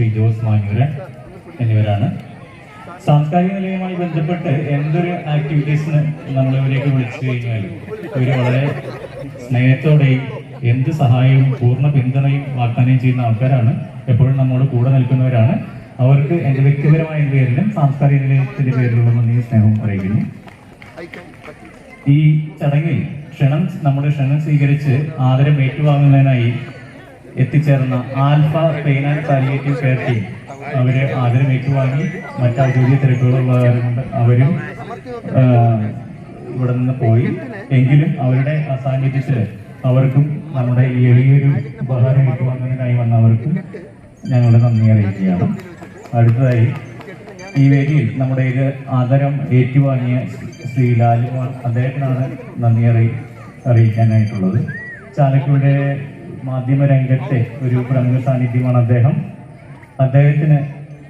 ശ്രീ ജോസ് മാഞ്ഞൂരൻ എന്നിവരാണ്. സാംസ്കാരിക നിലയവുമായി ബന്ധപ്പെട്ട് എന്തൊരു ആക്ടിവിറ്റീസിന് നമ്മളിവരേക്ക് വിളിച്ചു കഴിഞ്ഞാൽ ഇവർ വളരെ സ്നേഹത്തോടെയും എന്ത് സഹായവും പൂർണ പിന്തുണയും വാഗ്ദാനം ചെയ്യുന്ന ആൾക്കാരാണ്. എപ്പോഴും നമ്മോട് കൂടെ നിൽക്കുന്നവരാണ്. അവർക്ക് എന്റെ വ്യക്തിപരമായ പേരിലും സാംസ്കാരിക നിലയത്തിന്റെ പേരിലുള്ള നന്ദി സ്നേഹവും അറിയിക്കുന്നു. ഈ ചടങ്ങിൽ ക്ഷണം നമ്മുടെ ക്ഷണം സ്വീകരിച്ച് ആദരം ഏറ്റുവാങ്ങുന്നതിനായി എത്തിച്ചേർന്ന alpha pain and palliative care team അവർ ആദരം ഏറ്റുവാങ്ങി മറ്റ് ഔദ്യോഗിക തിരക്കുകളുള്ളവരുണ്ട് അവരും ഇവിടെ നിന്ന് പോയി. എങ്കിലും അവരുടെ അസാന്നിധ്യത്തിൽ അവർക്കും നമ്മുടെ ഈ എളിയൊരു ഉപഹാരം ഏറ്റുവാങ്ങുന്നതിനായി വന്നവർക്കും ഞങ്ങളുടെ നന്ദി അറിയിക്കുകയാണ്. അടുത്തതായി ഈ വേദിയിൽ നമ്മുടെ ഇത് ആദരം ഏറ്റുവാങ്ങിയ ശ്രീ ലാലുമാർ അദ്ദേഹത്തിനാണ് നന്ദി അറിയി അറിയിക്കാനായിട്ടുള്ളത്. ചാലക്കുടിയുടെ മാധ്യമ രംഗത്തെ ഒരു പ്രമുഖ സാന്നിധ്യമാണ് അദ്ദേഹം. അദ്ദേഹത്തിന്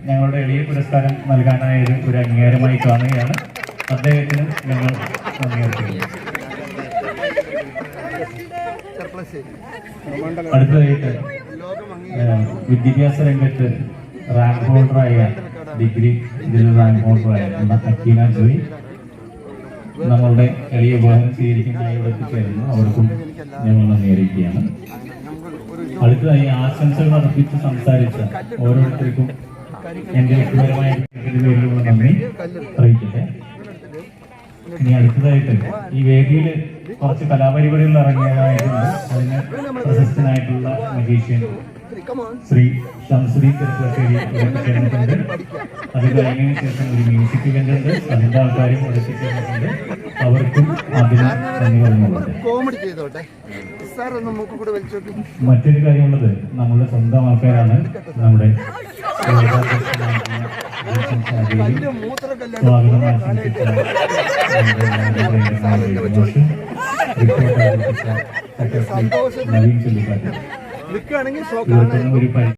ഞങ്ങളുടെ എളിയ പുരസ്കാരം നൽകാനായത് ഒരു അംഗീകാരമായി കാണുകയാണ്. അദ്ദേഹത്തിന് ഞങ്ങൾ അടുത്തതായിട്ട് വിദ്യാഭ്യാസ രംഗത്ത് റാങ്ക് ഹോൾഡറായ ഡിഗ്രി ഇതിൽ റാങ്ക് ഹോൾഡറായ അക്കീന ജോയി നമ്മളുടെ എളിയ ഉപഹാരം സ്വീകരിക്കുന്നതായി ഇവിടെ അവർക്കും ഞങ്ങൾ നന്ദി അറിയിക്കുകയാണ്. അടുത്തതായി ആശംസകൾ അർപ്പിച്ച് സംസാരിച്ച ഓരോരുത്തർക്കും എന്റെ വ്യക്തിപരമായ നന്ദി അറിയിക്കട്ടെ. ഇനി അടുത്തതായിട്ട് ഈ വേദിയിൽ കുറച്ച് കലാപരിപാടികൾ ഇറങ്ങിയതായിട്ടുണ്ട് അതിന് പ്രശസ്തനായിട്ടുള്ള മജീഷ്യൻ ശ്രീ ഷംസുദ്ദീൻ ചെറുപ്പശ്ശേരി ചേർന്നിട്ടുണ്ട് അത് കഴിഞ്ഞതിന് ശേഷം ഒരു മ്യൂസിക് ഇവന്റ് ഉണ്ട്. അതിന്റെ ആൾക്കാരും അവർക്കും അതിന് നന്ദി ചെയ്തോട്ടെ. സാർ ഒന്ന് മൂക്ക് കൂടെ വലിച്ചോട്ടി മറ്റൊരു കാര്യമുള്ളത് നമ്മുടെ സ്വന്തം ആൾക്കാരാണ് നമ്മുടെ സന്തോഷം സ്വാഗതം ഒരു